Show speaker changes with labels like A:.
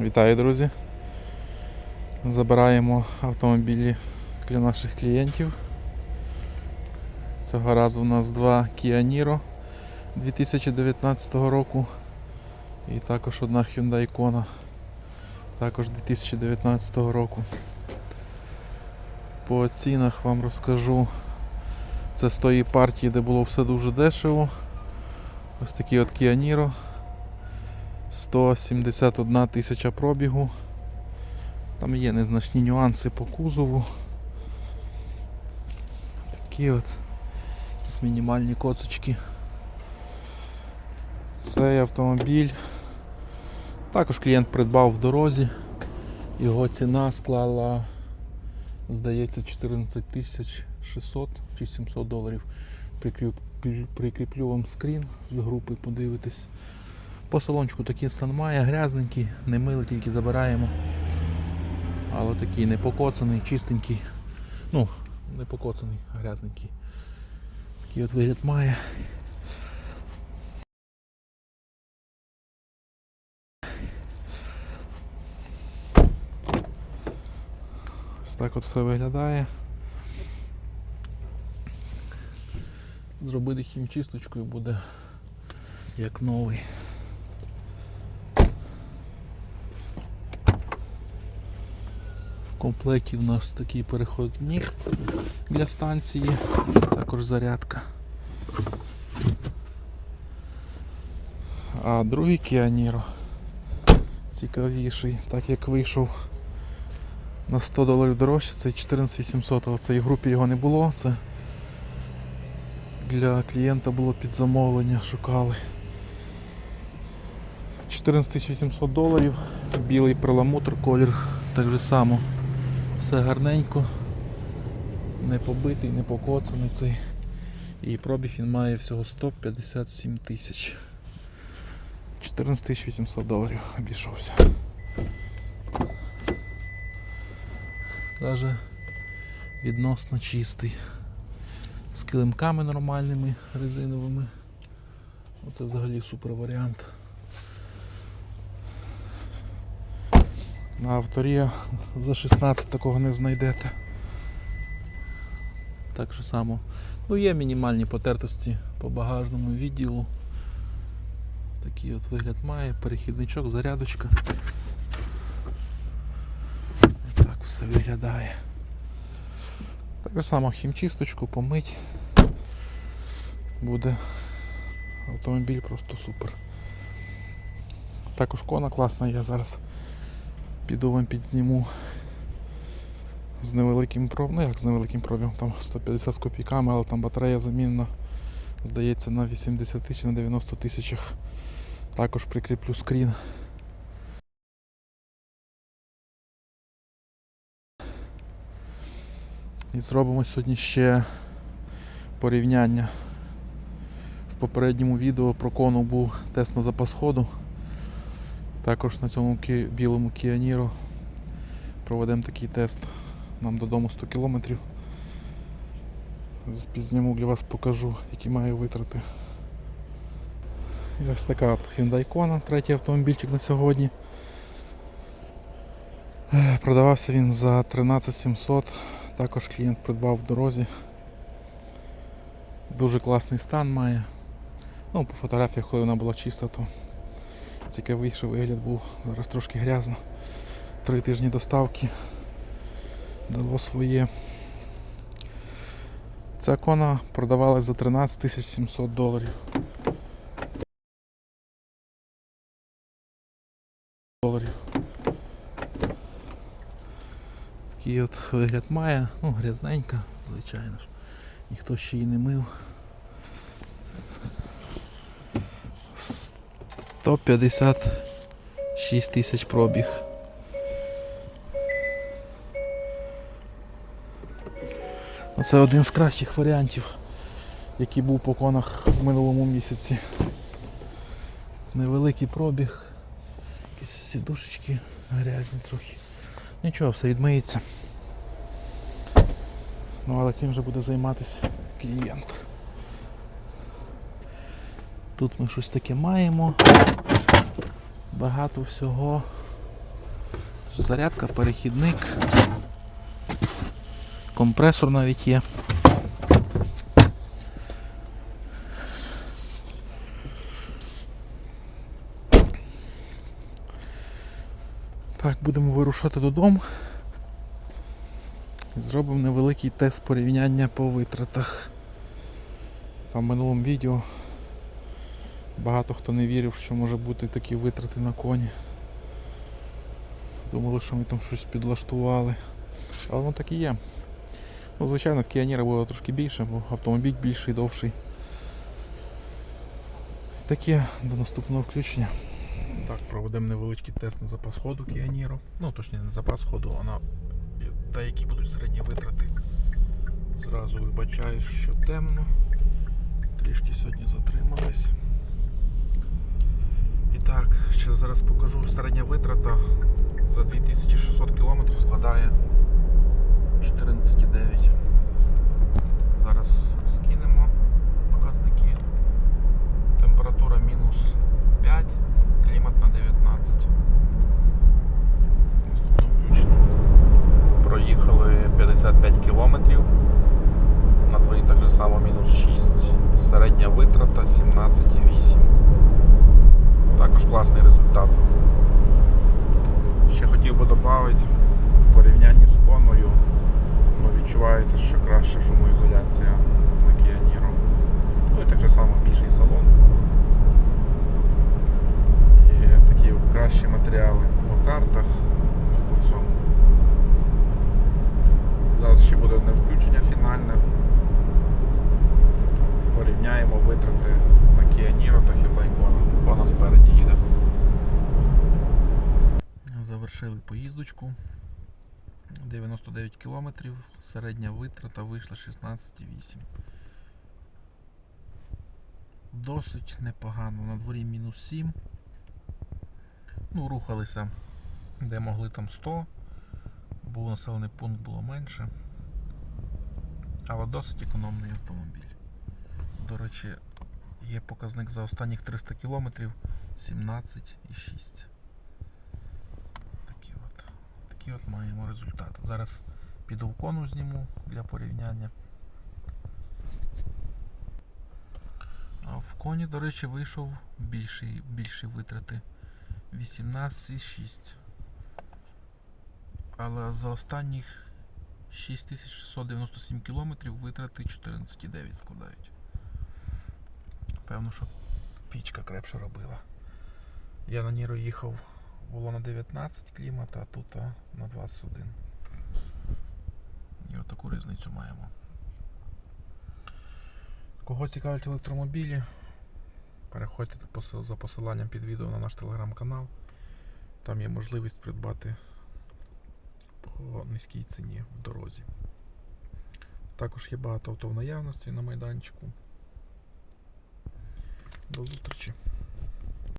A: Вітаю, друзі! Забираємо автомобілі для наших клієнтів. Цього разу у нас два Kia Niro 2019 року і також одна Hyundai Kona також 2019 року. По цінах вам розкажу. Це з тої партії, де було все дуже дешево. Ось такий от Kia Niro. 171 тисяча пробігу. Там є незначні нюанси по кузову. Такі от мінімальні коцочки. Цей автомобіль. Також клієнт придбав в дорозі. Його ціна склала, здається, 14 тисяч 600 чи 700 доларів. Прикріплю вам скрін з групи, подивитись. По салончику такий стан має, грязненький, не милий, тільки забираємо. Але такий не покоцаний, чистенький. Ну, не покоцаний, грязненький. Такий от вигляд має. Ось так от все виглядає. Зробити хімчисточку і буде як новий. Комплекті в нас такий переходник для станції, також зарядка. А другий Niro цікавіший, так як вийшов на 100 доларів дорожче, це 14800, але в групі його не було, це для клієнта було під замовлення, шукали. 14800 доларів, білий перламутр, колір так же само. Все гарненько, не побитий, не покоцаний цей. І пробіг він має всього 157 тисяч. 14800 доларів обійшовся. Даже відносно чистий. З килимками нормальними резиновими. Оце взагалі супер варіант. На авторі за 16 такого не знайдете. Так же само. Ну є мінімальні потертості по багажному відділу. Такий от вигляд має, перехідничок, зарядочка. І так все виглядає. Так само хімчисточку помить. Буде автомобіль просто супер. Також кона класна є зараз. Піду вам підзніму з невеликим пробігом, ну як з невеликим пробігом, там 150 з копійками, але там батарея замінена, здається, на 80 чи на 90 тисячах. Також прикріплю скрін. І зробимо сьогодні ще порівняння. В попередньому відео про кону був тест на запас ходу. Також на цьому білому Kia проведемо такий тест. Нам додому 100 кілометрів. З- Підзніму для вас покажу, які маю витрати. І ось така от Hyundai Kona, третій автомобільчик на сьогодні. Е, Продавався він за 13 700. Також клієнт придбав в дорозі. Дуже класний стан має. Ну, по фотографіях, коли вона була чиста, то цікавіший вигляд був. Зараз трошки грязно. Три тижні доставки. Дало своє. Ця кона продавалась за 13 700 доларів. Такий от вигляд має, ну грязненька, звичайно ж. Ніхто ще її не мив. 156 тисяч пробіг. Це один з кращих варіантів, який був по конах в минулому місяці. Невеликий пробіг. Якісь сідушечки грязні трохи. Нічого, все відмиється. Ну але цим вже буде займатися клієнт. Тут ми щось таке маємо. Багато всього. зарядка, перехідник. Компресор навіть є. Так, будемо вирушати додому. Зробимо невеликий тест порівняння по витратах. Там в минулому відео багато хто не вірив, що може бути такі витрати на коні. Думали, що ми там щось підлаштували. Але воно так і є. Ну, звичайно, в Кіаніра було трошки більше, бо автомобіль більший, довший. Таке до наступного включення. Так, проведемо невеличкий тест на запас ходу Кіаніру. Ну, точніше, не запас ходу, а на та які будуть середні витрати. Зразу вибачаю, що темно. Трішки сьогодні затримались. Так, ще зараз покажу середня витрата за 2600 км складає 14,9. Зараз скинемо показники. Температура мінус 5, клімат на 19. Наступне включення. Проїхали 55 кілометрів. На дворі так же само мінус 6. Середня витрата 17,8. Також класний результат. Ще хотів би додати, в порівнянні з коною ну, відчувається, що краща шумоізоляція на Kia. Ну і так же само більший салон. І такі кращі матеріали по картах, ну і по всьому. Зараз ще буде одне включення фінальне. Порівняємо витрати Kia Niro та Hyundai Kona. Кона спереді їде. Завершили поїздочку. 99 кілометрів, середня витрата вийшла 16,8. Досить непогано. На дворі мінус 7. Ну, рухалися, де могли там 100. Був населений пункт було менше. Але досить економний автомобіль. До речі, є показник за останніх 300 кілометрів 17,6. Такі от, такі от маємо результати. Зараз піду в кону зніму для порівняння. А в коні, до речі, вийшов більший, більші витрати 18,6. Але за останніх 6697 кілометрів витрати 14,9 складають. Певно, що пічка крепше робила. Я на Ніро їхав, було на 19 клімат, а тут на 21. І отаку різницю маємо. Кого цікавлять електромобілі, переходьте за посиланням під відео на наш телеграм-канал. Там є можливість придбати по низькій ціні в дорозі. Також є багато авто в наявності на майданчику. До зустрічі!